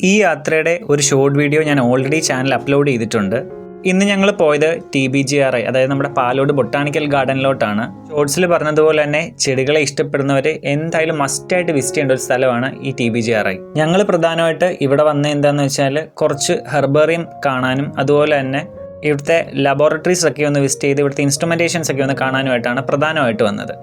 ഈ യാത്രയുടെ ഒരു ഷോർട്ട് വീഡിയോ ഞാൻ ഓൾറെഡി ചാനൽ അപ്ലോഡ് ചെയ്തിട്ടുണ്ട്. ഇന്ന് ഞങ്ങൾ പോയത് T B G R I അതായത് നമ്മുടെ പാലോട് ബൊട്ടാണിക്കൽ ഗാർഡനിലോട്ടാണ്. ഷോർട്സിൽ പറഞ്ഞതുപോലെ തന്നെ ചെടികളെ ഇഷ്ടപ്പെടുന്നവർ എന്തായാലും മസ്റ്റായിട്ട് വിസിറ്റ് ചെയ്യേണ്ട ഒരു സ്ഥലമാണ് ഈ T B G R I ഞങ്ങൾ പ്രധാനമായിട്ട് ഇവിടെ വന്ന എന്താണെന്ന് വെച്ചാൽ കുറച്ച് ഹെർബേറിയം കാണാനും അതുപോലെ തന്നെ ഇവിടുത്തെ ലബോറട്ടറീസ് ഒക്കെ ഒന്ന് വിസിറ്റ് ചെയ്ത് ഇവിടുത്തെ ഇൻസ്ട്രുമെന്റേഷൻസ് ഒക്കെ ഒന്ന് കാണാനുമായിട്ടാണ് പ്രധാനമായിട്ട് വന്നത്.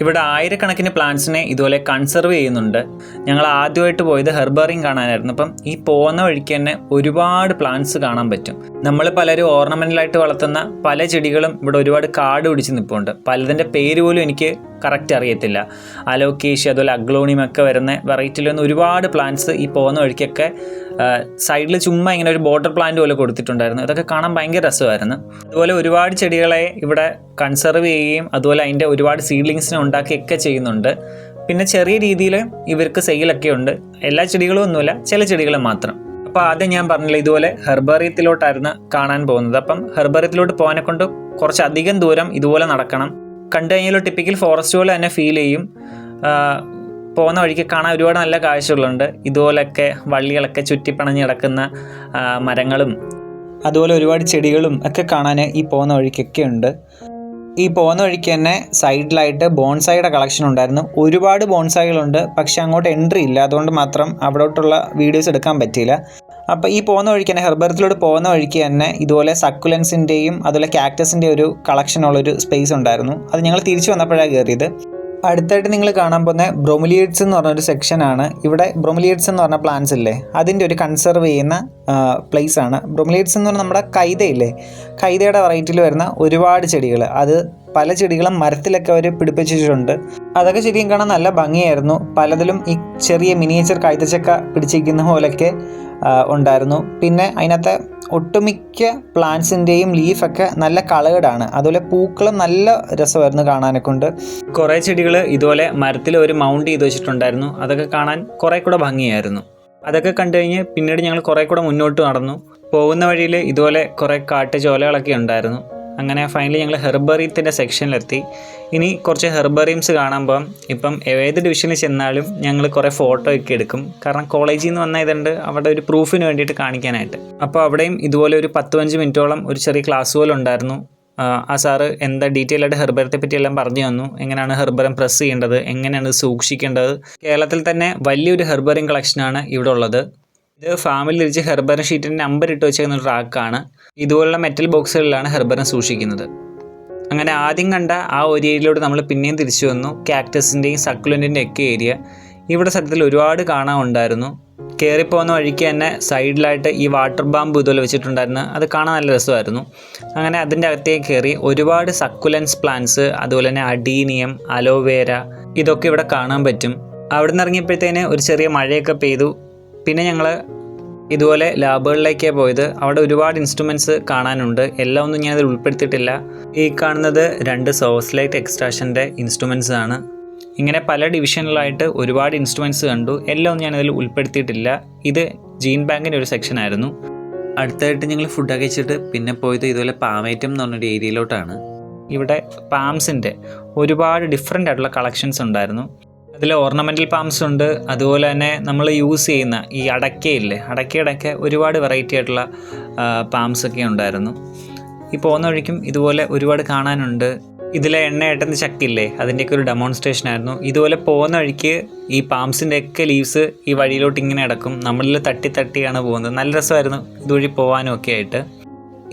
ഇവിടെ ആയിരക്കണക്കിന് പ്ലാന്റ്സിനെ ഇതുപോലെ കൺസർവ് ചെയ്യുന്നുണ്ട്. ഞങ്ങൾ ആദ്യമായിട്ട് പോയത് ഹെർബറിയും കാണാനായിരുന്നു. അപ്പം ഈ പോകുന്ന വഴിക്ക് തന്നെ ഒരുപാട് പ്ലാന്റ്സ് കാണാൻ പറ്റും. നമ്മൾ പലരും ഓർണമെന്റലായിട്ട് വളർത്തുന്ന പല ചെടികളും ഇവിടെ ഒരുപാട് കാട് പിടിച്ച് നിൽപ്പുണ്ട് പലതിന്റെ പേര് പോലും എനിക്ക് കറക്റ്റ് അറിയത്തില്ല. അലോക്കേഷ്യ അതുപോലെ അഗ്ലോണിയം ഒക്കെ വരുന്ന വെറൈറ്റിയിൽ നിന്ന് ഒരുപാട് പ്ലാന്റ്സ് ഈ പോകുന്ന വഴിക്കൊക്കെ സൈഡിൽ ചുമ്മാ ഇങ്ങനെ ഒരു ബോർഡർ പ്ലാന്റ് പോലെ കൊടുത്തിട്ടുണ്ടായിരുന്നു. ഇതൊക്കെ കാണാൻ ഭയങ്കര രസമായിരുന്നു. അതുപോലെ ഒരുപാട് ചെടികളെ ഇവിടെ കൺസർവ് ചെയ്യുകയും അതുപോലെ അതിന്റെ ഒരുപാട് സീഡ്ലിങ്സിനെ ഉണ്ടാക്കുകയൊക്കെ ചെയ്യുന്നുണ്ട്. പിന്നെ ചെറിയ രീതിയിൽ ഇവർക്ക് സെയിലൊക്കെ ഉണ്ട്. എല്ലാ ചെടികളും ഒന്നുമില്ല ചില ചെടികൾ മാത്രം. അപ്പോൾ ആദ്യം ഞാൻ പറഞ്ഞില്ല ഇതുപോലെ ഹെർബേറിയത്തിലോട്ടായിരുന്നു കാണാൻ പോകുന്നത്. അപ്പം ഹെർബേറിയത്തിലോട്ട് പോകാനെ കൊണ്ട് കുറച്ചധികം ദൂരം ഇതുപോലെ നടക്കണം. കണ്ടു കഴിഞ്ഞാൽ ടിപ്പിക്കൽ ഫോറസ്റ്റ് പോലെ തന്നെ ഫീൽ ചെയ്യും. പോകുന്ന വഴിക്ക് കാണാൻ ഒരുപാട് നല്ല കാഴ്ചകളുണ്ട്. ഇതുപോലൊക്കെ വള്ളികളൊക്കെ ചുറ്റിപ്പണഞ്ഞ് കിടക്കുന്ന മരങ്ങളും അതുപോലെ ഒരുപാട് ചെടികളും ഒക്കെ കാണാൻ ഈ പോകുന്ന വഴിക്കൊക്കെ ഉണ്ട്. ഈ പോകുന്ന വഴിക്ക് തന്നെ സൈഡിലായിട്ട് ബോൺസായിയുടെ കളക്ഷൻ ഉണ്ടായിരുന്നു. ഒരുപാട് ബോൺസായികളുണ്ട് പക്ഷെ അങ്ങോട്ട് എൻട്രി ഇല്ല. അതുകൊണ്ട് മാത്രം അവിടോട്ടുള്ള വീഡിയോസ് എടുക്കാൻ പറ്റിയില്ല. അപ്പോൾ ഈ പോകുന്ന വഴിക്ക് തന്നെ ഹെർബറത്തിലൂടെ പോകുന്ന വഴിക്ക് തന്നെ ഇതുപോലെ സക്കുലൻസിന്റെയും അതുപോലെ ക്യാക്ടസിന്റെ ഒരു കളക്ഷനുള്ളൊരു സ്പേസ് ഉണ്ടായിരുന്നു. അത് ഞങ്ങൾ തിരിച്ചു വന്നപ്പോഴാണ് കയറിയത് അടുത്തായിട്ട് നിങ്ങൾ കാണാൻ പോകുന്ന ബ്രോമിലിയേറ്റ്സ് എന്ന് പറഞ്ഞൊരു സെക്ഷനാണ് ഇവിടെ ബ്രോമിലിയേറ്റ്സ് എന്ന് പറഞ്ഞ പ്ലാന്റ്സ് ഇല്ലേ? അതിന്റെ ഒരു കൺസർവ് ചെയ്യുന്ന പ്ലേസ് ആണ്. ബ്രോമിലിയേറ്റ്സ് എന്ന് പറഞ്ഞാൽ നമ്മുടെ കൈതയില്ലേ? കൈതയുടെ വെറൈറ്റിയിൽ വരുന്ന ഒരുപാട് ചെടികൾ അത് പല ചെടികളും മരത്തിലൊക്കെ അവർ പിടിപ്പിച്ചിട്ടുണ്ട്. അതൊക്കെ ശരിക്കും കാണാൻ നല്ല ഭംഗിയായിരുന്നു. പലതിലും ഈ ചെറിയ മിനിയേച്ചർ കൈതച്ചക്ക പിടിച്ചിരിക്കുന്ന പോലെയൊക്കെ ഉണ്ടായിരുന്നു. പിന്നെ അതിനകത്തെ ഒട്ടുമിക്ക പ്ലാന്റ്സിന്റെയും ലീഫൊക്കെ നല്ല കളേഡാണ് അതുപോലെ പൂക്കളും നല്ല രസമായിരുന്നു കാണാനൊക്കെ ഉണ്ട്. കുറേ ചെടികൾ ഇതുപോലെ മരത്തിൽ ഒരു മൗണ്ട് ചെയ്ത് വെച്ചിട്ടുണ്ടായിരുന്നു. അതൊക്കെ കാണാൻ കുറേ കൂടെ ഭംഗിയായിരുന്നു. അതൊക്കെ കണ്ടു കഴിഞ്ഞ് പിന്നീട് ഞങ്ങൾ കുറേ കൂടെ മുന്നോട്ട് നടന്നു. പോകുന്ന വഴിയിൽ ഇതുപോലെ കുറേ കാട്ടുചോലകളൊക്കെ ഉണ്ടായിരുന്നു. അങ്ങനെ ഫൈനലി ഞങ്ങൾ ഹെർബറിയത്തിന്റെ സെക്ഷനിലെത്തി ഇനി കുറച്ച് ഹെർബറിയംസ് കാണാൻ ഇപ്പം ഏത് ഡിവിഷനിൽ ചെന്നാലും ഞങ്ങൾ കുറേ ഫോട്ടോ ഒക്കെ എടുക്കും. കാരണം കോളേജിൽ നിന്ന് വന്ന ഇതുണ്ട് അവിടെ ഒരു പ്രൂഫിന് വേണ്ടിയിട്ട് കാണിക്കാനായിട്ട്. അപ്പോൾ അവിടെയും ഇതുപോലെ ഒരു പത്ത് പതിനഞ്ച് മിനിറ്റോളം ഒരു ചെറിയ ക്ലാസ് പോലെ ഉണ്ടായിരുന്നു. ആ, സാറ് എന്താ ഡീറ്റെയിൽ ആയിട്ട് ഹെർബറത്തെ പറ്റി എല്ലാം പറഞ്ഞു തന്നു. എങ്ങനെയാണ് ഹെർബറം പ്രസ് ചെയ്യേണ്ടത്? എങ്ങനെയാണ് സൂക്ഷിക്കേണ്ടത്? കേരളത്തിൽ തന്നെ വലിയൊരു ഹെർബറിയം കളക്ഷനാണ് ഇവിടെ ഉള്ളത്. ഇത് ഫാമിൽ തിരിച്ച് ഹെർബറം ഷീറ്റിന്റെ നമ്പർ ഇട്ട് വെച്ചേക്കുന്ന ഒരു റാക്കാണ് ഇതുപോലുള്ള മെറ്റൽ ബോക്സുകളിലാണ് ഹെർബറൻ സൂക്ഷിക്കുന്നത്. അങ്ങനെ ആദ്യം കണ്ട ആ ഒരു ഏരിയയിലോട്ട് നമ്മൾ പിന്നെയും തിരിച്ചു വന്നു. കാക്ടസിന്റെയും സക്കുലന്റിന്റെ ഒക്കെ ഏരിയ ഇവിടെ സത്യത്തിൽ ഒരുപാട് കാണാനുണ്ടായിരുന്നു കയറിപ്പോകുന്ന വഴിക്ക് തന്നെ സൈഡിലായിട്ട് ഈ വാട്ടർ ബാമ്പ് ഇതുപോലെ വെച്ചിട്ടുണ്ടായിരുന്നു. അത് കാണാൻ നല്ല രസമായിരുന്നു. അങ്ങനെ അതിന്റെ അകത്തേക്ക് കയറി ഒരുപാട് സക്കുലൻസ് പ്ലാന്റ്സ് അതുപോലെ തന്നെ അഡീനിയം അലോവേര ഇതൊക്കെ ഇവിടെ കാണാൻ പറ്റും. അവിടെ നിന്ന് ഇറങ്ങിയപ്പോഴത്തേന് ഒരു ചെറിയ മഴയൊക്കെ പെയ്തു. പിന്നെ ഞങ്ങൾ ഇതുപോലെ ലാബുകളിലേക്കാണ് പോയത്. അവിടെ ഒരുപാട് ഇൻസ്ട്രുമെന്റ്സ് കാണാനുണ്ട്. എല്ലാം ഒന്നും ഞാനതിൽ ഉൾപ്പെടുത്തിയിട്ടില്ല. ഈ കാണുന്നത് രണ്ട് സോഴ്സ് ലൈറ്റ് എക്സ്ട്രാഷന്റെ ഇൻസ്ട്രുമെന്റ്സ് ആണ്. ഇങ്ങനെ പല ഡിവിഷനിലായിട്ട് ഒരുപാട് ഇൻസ്ട്രുമെന്റ്സ് കണ്ടു. എല്ലാം ഒന്നും ഞാനതിൽ ഉൾപ്പെടുത്തിയിട്ടില്ല. ഇത് ജീൻ ബാങ്കിന്റെ ഒരു സെക്ഷൻ ആയിരുന്നു. അടുത്തായിട്ട് ഞങ്ങൾ ഫുഡ് കഴിച്ചിട്ട് പിന്നെ പോയത് ഇതുപോലെ പാമേറ്റം എന്ന് പറഞ്ഞൊരു ഏരിയയിലോട്ടാണ്. ഇവിടെ പാംസിന്റെ ഒരുപാട് ഡിഫറെന്റ് ആയിട്ടുള്ള കളക്ഷൻസ് ഉണ്ടായിരുന്നു. അതിൽ ഓർണമെന്റൽ പാംസ് ഉണ്ട്. അതുപോലെ തന്നെ നമ്മൾ യൂസ് ചെയ്യുന്ന ഈ അടക്കയില്ലേ? അടക്കയുടെയൊക്കെ ഒരുപാട് വെറൈറ്റി ആയിട്ടുള്ള പാംസ് ഒക്കെ ഉണ്ടായിരുന്നു. ഈ പോകുന്ന വഴിക്കും ഇതുപോലെ ഒരുപാട് കാണാനുണ്ട്. ഇതിലെ എണ്ണ ഏട്ടുന്ന ചക്കില്ലേ അതിന്റെയൊക്കെ ഒരു ഡെമോൺസ്ട്രേഷൻ ആയിരുന്നു. ഇതുപോലെ പോകുന്ന വഴിക്ക് ഈ പാംസിന്റെ ഒക്കെ ലീവ്സ് ഈ വഴിയിലോട്ട് ഇങ്ങനെ അടക്കും നമ്മളിൽ തട്ടി തട്ടിയാണ് പോകുന്നത്. നല്ല രസമായിരുന്നു ഇതുവഴി പോകാനും ഒക്കെ ആയിട്ട്.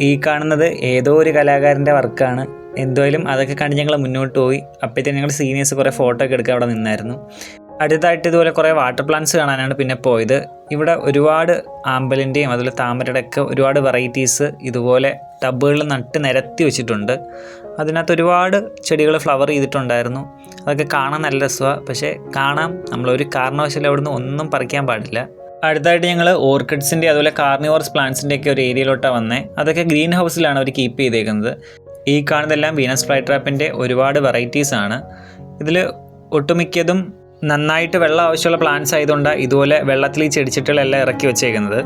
ഈ കാണുന്നത് ഏതോ ഒരു കലാകാരന്റെ വർക്കാണ് എന്തായാലും അതൊക്കെ കണ്ട് ഞങ്ങൾ മുന്നോട്ട് പോയി. അപ്പോഴത്തേക്കും ഞങ്ങൾ സീനിയേഴ്സ് കുറേ ഫോട്ടോ ഒക്കെ എടുക്കാൻ അവിടെ നിന്നായിരുന്നു. അടുത്തായിട്ട് ഇതുപോലെ കുറേ വാട്ടർ പ്ലാന്റ്സ് കാണാനാണ് പിന്നെ പോയത്. ഇവിടെ ഒരുപാട് ആമ്പലിന്റെയും അതുപോലെ താമരയുടെ ഒക്കെ ഒരുപാട് വെറൈറ്റീസ് ഇതുപോലെ ടബുകളിൽ നട്ട് നിരത്തി വെച്ചിട്ടുണ്ട്. അതിനകത്ത് ഒരുപാട് ചെടികൾ ഫ്ലവർ ചെയ്തിട്ടുണ്ടായിരുന്നു. അതൊക്കെ കാണാൻ നല്ല രസമാണ് പക്ഷേ കാണാം. നമ്മളൊരു കാരണവശാലും അവിടുന്ന് ഒന്നും പറിക്കാൻ പാടില്ല. അടുത്തായിട്ട് ഞങ്ങൾ ഓർക്കിഡ്സിന്റെ അതുപോലെ കാർണിവോർസ് പ്ലാന്റ്സിന്റെ ഒക്കെ ഒരു ഏരിയയിലോട്ടാണ് വന്നത് അതൊക്കെ ഗ്രീൻ ഹൗസിലാണ് അവർ കീപ്പ് ചെയ്തേക്കുന്നത്. ഈ കാണുന്നതെല്ലാം വീനസ് ഫ്ലൈ ട്രാപ്പിന്റെ ഒരുപാട് വെറൈറ്റീസ് ആണ്. ഇതിൽ ഒട്ടുമിക്കതും നന്നായിട്ട് വെള്ളം ആവശ്യമുള്ള പ്ലാന്റ്സ് ആയതുകൊണ്ട് ഇതുപോലെ വെള്ളത്തിൽ ഈ ചെടിച്ചിട്ടുകളെല്ലാം ഇറക്കി വെച്ചേക്കുന്നത്.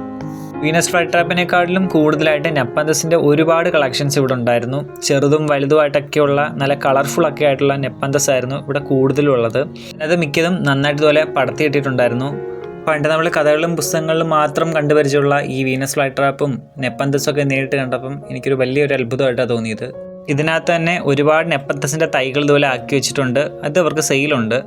വീനസ് ഫ്ലൈ ട്രാപ്പിനെക്കാട്ടിലും കൂടുതലായിട്ട് നെപ്പന്തസിന്റെ ഒരുപാട് കളക്ഷൻസ് ഇവിടെ ഉണ്ടായിരുന്നു. ചെറുതും വലുതുമായിട്ടൊക്കെയുള്ള നല്ല കളർഫുൾ ഒക്കെ ആയിട്ടുള്ള നെപ്പന്തസ് ആയിരുന്നു ഇവിടെ കൂടുതലുള്ളത്. അത് മിക്കതും നന്നായിട്ട് ഇതുപോലെ പടത്തിയിട്ടിട്ടുണ്ടായിരുന്നു പണ്ട് നമ്മൾ കഥകളിലും പുസ്തകങ്ങളിലും മാത്രം കണ്ടുപരിചയമുള്ള ഈ വീനസ് ഫ്ലൈ ട്രാപ്പും നെപ്പന്തസും ഒക്കെ നേരിട്ട് കണ്ടപ്പം എനിക്കൊരു വലിയൊരു അത്ഭുതമായിട്ടാണ് തോന്നിയത്. ഇതിനകത്ത് തന്നെ ഒരുപാട് നെപ്പത്തസിന്റെ തൈകൾ ഇതുപോലെ ആക്കി വെച്ചിട്ടുണ്ട്. അത് അവർക്ക് സെയിലുണ്ട്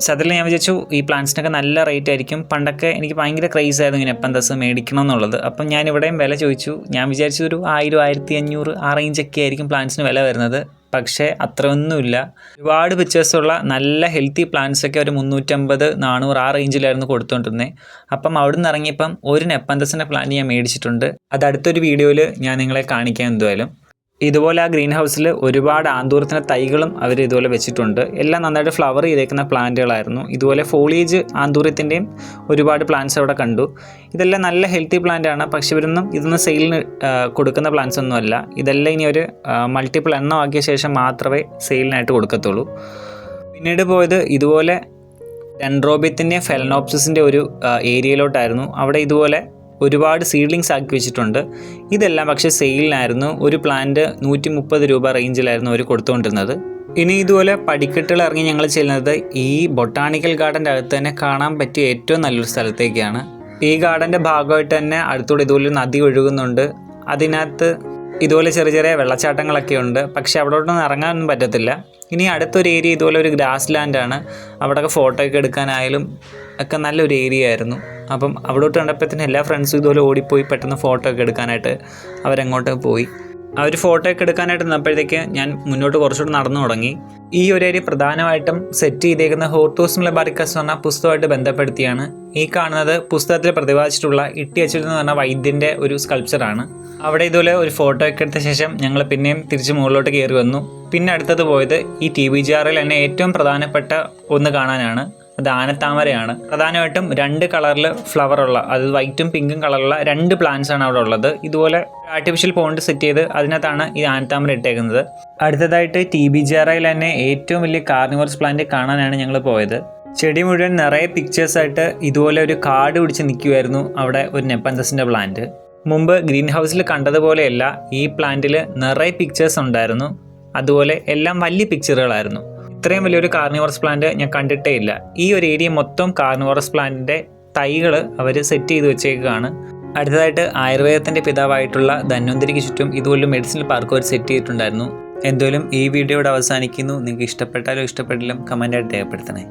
സത്യത്തിൽ ഞാൻ വിചാരിച്ചു ഈ പ്ലാന്റ്സിനൊക്കെ നല്ല റേറ്റ് ആയിരിക്കും. പണ്ടൊക്കെ എനിക്ക് ഭയങ്കര ക്രൈസ് ആയിരുന്നു ഇങ്ങനെ എപ്പന്തസ് മേടിക്കണം എന്നുള്ളത് അപ്പം ഞാൻ ഇവിടെയും വില ചോദിച്ചു. ഞാൻ വിചാരിച്ചു ഒരു ആയിരം ആയിരത്തി അഞ്ഞൂറ് ആ റേഞ്ചൊക്കെ ആയിരിക്കും പ്ലാന്റ്സിന് വില വരുന്നത്. പക്ഷേ അത്രയൊന്നുമില്ല. ഒരുപാട് പിക്ചേഴ്സുള്ള നല്ല ഹെൽത്തി പ്ലാന്റ്സൊക്കെ ഒരു മുന്നൂറ്റമ്പത് നാനൂറ് ആ റേഞ്ചിലായിരുന്നു കൊടുത്തുകൊണ്ടിരുന്നത് അപ്പം അവിടെ നിന്ന് ഇറങ്ങിയപ്പം ഒരു നെപ്പന്തസിന്റെ പ്ലാന്റ് ഞാൻ മേടിച്ചിട്ടുണ്ട്. അത് അടുത്തൊരു വീഡിയോയിൽ ഞാൻ നിങ്ങളെ കാണിക്കാൻ എന്തായാലും. ഇതുപോലെ ആ ഗ്രീൻ ഹൗസിൽ ഒരുപാട് ആന്തൂരത്തിന്റെ തൈകളും അവർ ഇതുപോലെ വെച്ചിട്ടുണ്ട്. എല്ലാം നന്നായിട്ട് ഫ്ലവർ ചെയ്തേക്കുന്ന പ്ലാന്റുകളായിരുന്നു. ഇതുപോലെ ഫോളിയേജ് ആന്തൂരത്തിന്റെയും ഒരുപാട് പ്ലാന്റ്സ് അവിടെ കണ്ടു. ഇതെല്ലാം നല്ല ഹെൽത്തി പ്ലാന്റ് ആണ്. പക്ഷെ ഇവരൊന്നും ഇതൊന്നും സെയിലിന് കൊടുക്കുന്ന പ്ലാന്റ്സ് ഒന്നുമല്ല ഇതെല്ലാം ഇനി ഒരു മൾട്ടിപ്പിൾ എണ്ണം ആക്കിയ ശേഷം മാത്രമേ സെയിലിനായിട്ട് കൊടുക്കത്തുള്ളൂ. പിന്നീട് പോയത് ഇതുപോലെ ഡെൻഡ്രോബിയത്തിന്റെ ഫെലനോപ്സിസിന്റെ ഒരു ഏരിയയിലോട്ടായിരുന്നു അവിടെ ഇതുപോലെ ഒരുപാട് സീഡ്ലിങ്സ് ആക്കി വെച്ചിട്ടുണ്ട്. ഇതെല്ലാം പക്ഷേ സെയിലിനായിരുന്നു ഒരു പ്ലാന്റ് നൂറ്റി മുപ്പത് രൂപ റേഞ്ചിലായിരുന്നു അവർ കൊടുത്തുകൊണ്ടിരുന്നത്. ഇനി ഇതുപോലെ പടിക്കെട്ടുകൾ ഇറങ്ങി ഞങ്ങൾ ചെല്ലുന്നത് ഈ ബൊട്ടാണിക്കൽ ഗാർഡന്റെ അകത്ത് തന്നെ കാണാൻ പറ്റിയ ഏറ്റവും നല്ലൊരു സ്ഥലത്തേക്കാണ്. ഈ ഗാർഡന്റെ ഭാഗമായിട്ട് തന്നെ അടുത്തൂടെ ഇതുപോലെ നദി ഒഴുകുന്നുണ്ട്. അതിനകത്ത് ഇതുപോലെ ചെറിയ ചെറിയ വെള്ളച്ചാട്ടങ്ങളൊക്കെ ഉണ്ട്. പക്ഷേ അവിടോട്ടൊന്നും ഇറങ്ങാനൊന്നും പറ്റത്തില്ല. ഇനി അടുത്തൊരു ഏരിയ ഇതുപോലെ ഒരു ഗ്രാസ് ലാൻഡാണ് അവിടെയൊക്കെ ഫോട്ടോ ഒക്കെ എടുക്കാനായാലും ഒക്കെ നല്ലൊരു ഏരിയ ആയിരുന്നു. അപ്പം അവിടോട്ട് കണ്ടപ്പോഴത്തേന് എല്ലാ ഫ്രണ്ട്സും ഇതുപോലെ ഓടിപ്പോയി പെട്ടെന്ന് ഫോട്ടോ ഒക്കെ എടുക്കാനായിട്ട് അവരങ്ങോട്ട് പോയി. അവർ ഫോട്ടോ ഒക്കെ എടുക്കാനായിട്ട് നിന്നപ്പോഴത്തേക്ക് ഞാൻ മുന്നോട്ട് കുറച്ചുകൂടെ നടന്നു തുടങ്ങി. ഈ ഒരു ഏരിയ പ്രധാനമായിട്ടും സെറ്റ് ചെയ്തേക്കുന്ന ഹോർട്ടോസ് മിലബാറിക്കസ് എന്ന പുസ്തകമായിട്ട് ബന്ധപ്പെടുത്തിയാണ്. ഈ കാണുന്നത് പുസ്തകത്തിൽ പ്രതിപാദിച്ചിട്ടുള്ള ഇട്ടി അച്ചിൽ എന്ന് പറഞ്ഞ വൈദ്യന്റെ ഒരു സ്കൾപ്ചറാണ് അവിടെ ഇതുപോലെ ഒരു ഫോട്ടോ ഒക്കെ എടുത്ത ശേഷം ഞങ്ങൾ പിന്നെയും തിരിച്ച് മുകളിലോട്ട് കയറി വന്നു. പിന്നെ അടുത്തത് പോയത് ഈ ടി വി ജി ആറിൽ തന്നെ ഏറ്റവും പ്രധാനപ്പെട്ട ഒന്ന് കാണാനാണ്. അത് ആനത്താമരയാണ്. പ്രധാനമായിട്ടും രണ്ട് കളറിൽ ഫ്ലവർ ഉള്ള അത് വൈറ്റും പിങ്കും കളറുള്ള രണ്ട് പ്ലാന്റ്സ് ആണ് അവിടെ ഉള്ളത്. ഇതുപോലെ ആർട്ടിഫിഷ്യൽ പോണ്ട് സെറ്റ് ചെയ്ത് അതിനകത്താണ് ഈ ആനത്താമര ഇട്ടേക്കുന്നത്. അടുത്തതായിട്ട് ടി ബി ജി ആറിൽ തന്നെ ഏറ്റവും വലിയ കാർണിവോർസ് പ്ലാന്റ് കാണാനാണ് ഞങ്ങൾ പോയത്. ചെടി മുഴുവൻ നിറയെ പിക്ചേഴ്സ് ആയിട്ട് ഇതുപോലെ ഒരു കാട് പിടിച്ച് നിൽക്കുമായിരുന്നു അവിടെ ഒരു നെപ്പന്തസിന്റെ പ്ലാന്റ് മുമ്പ് ഗ്രീൻ ഹൗസിൽ കണ്ടതുപോലെയല്ല ഈ പ്ലാന്റിൽ നിറയെ പിക്ചേഴ്സ് ഉണ്ടായിരുന്നു. അതുപോലെ എല്ലാം വലിയ പിക്ചറുകളായിരുന്നു ഇത്രയും വലിയൊരു കാർണിവറസ് പ്ലാന്റ് ഞാൻ കണ്ടിട്ടേ ഇല്ല. ഈ ഒരു ഏരിയ മൊത്തം കാർണിവറസ് പ്ലാന്റിന്റെ തൈകൾ അവർ സെറ്റ് ചെയ്ത് വെച്ചേക്കുകയാണ് അടുത്തതായിട്ട് ആയുർവേദത്തിന്റെ പിതാവായിട്ടുള്ള ധന്വന്തിരിക്ക് ചുറ്റും ഇതുപോലെ മെഡിസിൻ പാർക്ക് അവർ സെറ്റ് ചെയ്തിട്ടുണ്ടായിരുന്നു. എന്തായാലും ഈ വീഡിയോയുടെ അവസാനിക്കുന്നു. നിങ്ങൾക്ക് ഇഷ്ടപ്പെട്ടാലോ ഇഷ്ടപ്പെട്ടാലും കമന്റായിട്ട് രേഖപ്പെടുത്തണേ.